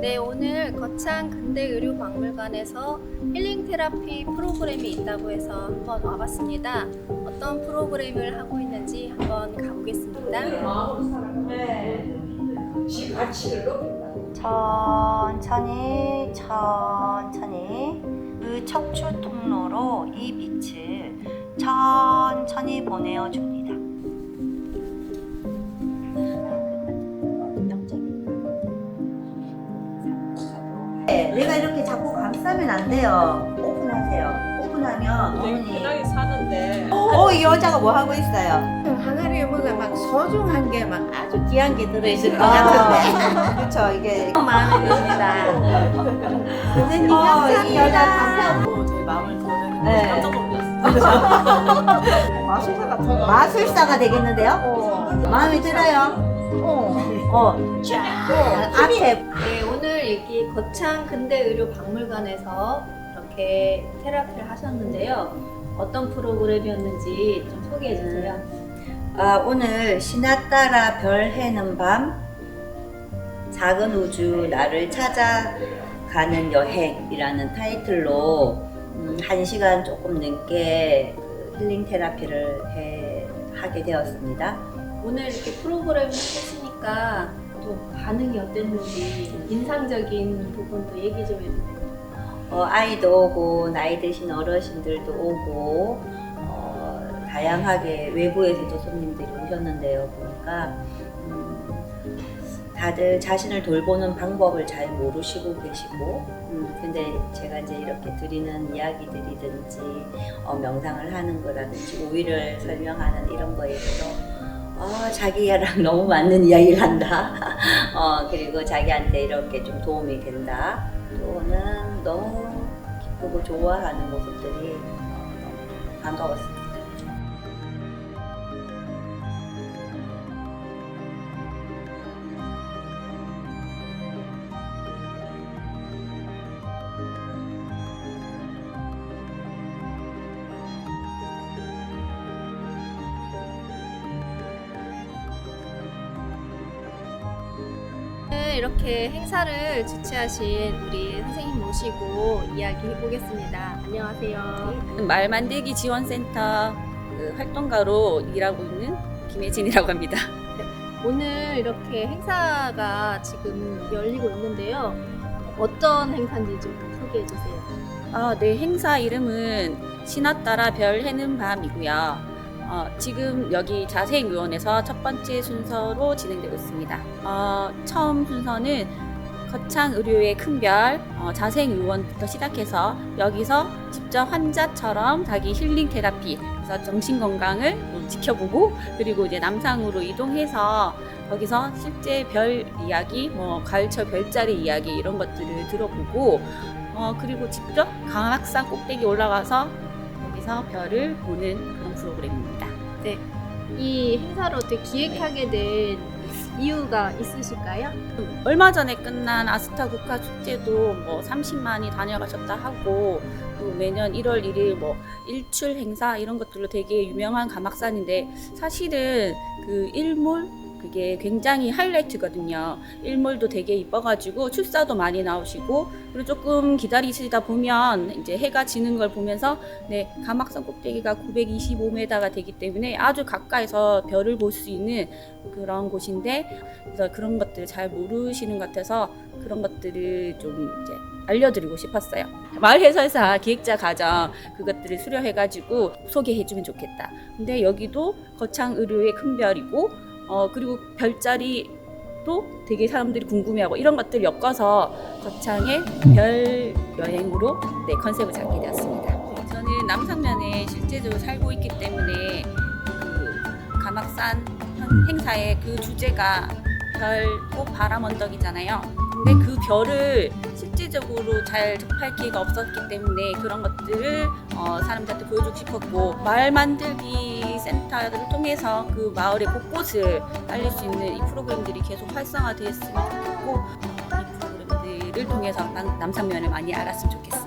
네, 오늘 거창 근대 의료 박물관에서 힐링 테라피 프로그램이 있다고 해서 한번 와봤습니다. 어떤 프로그램을 하고 있는지 한번 가보겠습니다. 천천히 천천히 그 척추 통로로 이 빛을 천천히 보내어 줍니다. 네, 내가 이렇게 자꾸 감싸면 안 돼요. 오픈하세요. 오픈하면 어머니. 편하게 사는데 어, 이 여자가 뭐 하고 있어요? 항아리에 뭐가 막 소중한 게 막 아주 귀한 게 들어있을 것 아, 같은데 그렇죠. 이게 마음에 듭니다. 선생님 어, 이 여자 감사합니다. 감사. 제 마음을 드러내는 네. 네. 깜짝 놀랐어. 마술사 같아. 마술사가 되겠는데요? 마음에 들어요? 어. 어. 앞에 네, 오늘 여기 거창 근대 의료 박물관에서 이렇게 테라피를 하셨는데요. 어떤 프로그램이었는지 좀 소개해 주세요. 아, 오늘 신화 따라 별 해는 밤 작은 우주 나를 찾아가는 여행이라는 타이틀로 음, 한 시간 조금 넘게 그 힐링 테라피를 해, 하게 되었습니다. 오늘 이렇게 프로그램을 하시니까 또 반응이 어땠는지 인상적인 부분도 얘기 좀 해주세요. 어, 아이도 오고 나이 드신 어르신들도 오고 어, 다양하게 외부에서도 손님들이 오셨는데요 보니까 음, 다들 자신을 돌보는 방법을 잘 모르시고 계시고 음, 근데 제가 이제 이렇게 드리는 이야기들이든지 어, 명상을 하는 거라든지 오일을 설명하는 이런 거에서도 어, 자기랑 너무 맞는 이야기를 한다. 어, 그리고 자기한테 이렇게 좀 도움이 된다. 또는 너무 기쁘고 좋아하는 모습들이 어, 너무 반가웠습니 이렇게 행사를 주최하신 우리 선생님 모시고 이야기 해보겠습니다. 안녕하세요. 말 만들기 지원센터 그 활동가로 일하고 있는 김혜진이라고 합니다. 오늘 이렇게 행사가 지금 열리고 있는데요. 어떤 행사인지 좀 소개해 주세요. 아, 네, 행사 이름은 신화 따라 별 해는 밤이고요. 어, 지금 여기 자생의원에서 첫 번째 순서로 진행되고 있습니다. 어, 처음 순서는 거창 의료의 큰별 어, 자생의원부터 시작해서 여기서 직접 환자처럼 자기 힐링 테라피, 그래서 정신 건강을 좀 지켜보고 그리고 이제 남상으로 이동해서 거기서 실제 별 이야기, 뭐 가을철 별자리 이야기 이런 것들을 들어보고 어, 그리고 직접 강악산 꼭대기 올라가서 거기서 별을 보는 그런 프로그램입니다. 이 행사를 어떻게 기획하게 된 이유가 있으실까요? 얼마 전에 끝난 아스타 국가 축제도 뭐 30만이 다녀가셨다 하고 또 매년 1월 1일 뭐 일출 행사 이런 것들로 되게 유명한 가막산인데 사실은 그 일몰 그게 굉장히 하이라이트거든요. 일몰도 되게 이뻐가지고 출사도 많이 나오시고 그리고 조금 기다리시다 보면 이제 해가 지는 걸 보면서 네 가막산 꼭대기가 925m가 되기 때문에 아주 가까이서 별을 볼 수 있는 그런 곳인데 그래서 그런 것들을 잘 모르시는 것 같아서 그런 것들을 좀 이제 알려드리고 싶었어요. 마을 해설사 기획자 과정 그것들을 수료해가지고 소개해주면 좋겠다. 근데 여기도 거창 의료의 큰 별이고 어 그리고 별자리도 되게 사람들이 궁금해하고 이런 것들 엮어서 거창의 별 여행으로 네 컨셉을 잡게 되었습니다. 저는 남상면에 실제적으로 살고 있기 때문에 그 가막산 현- 행사의 그 주제가 별 꽃 바람 언덕이잖아요. 근데 그 별을 실질적으로 잘 접할 기회가 없었기 때문에 그런 것들을 어, 사람들한테 보여주고 싶었고 마을 만들기 센터를 통해서 그 마을의 곳곳을 알릴 수 있는 이 프로그램들이 계속 활성화되었으면 좋겠고 어, 이 프로그램들을 통해서 남- 남상면을 많이 알았으면 좋겠습니다.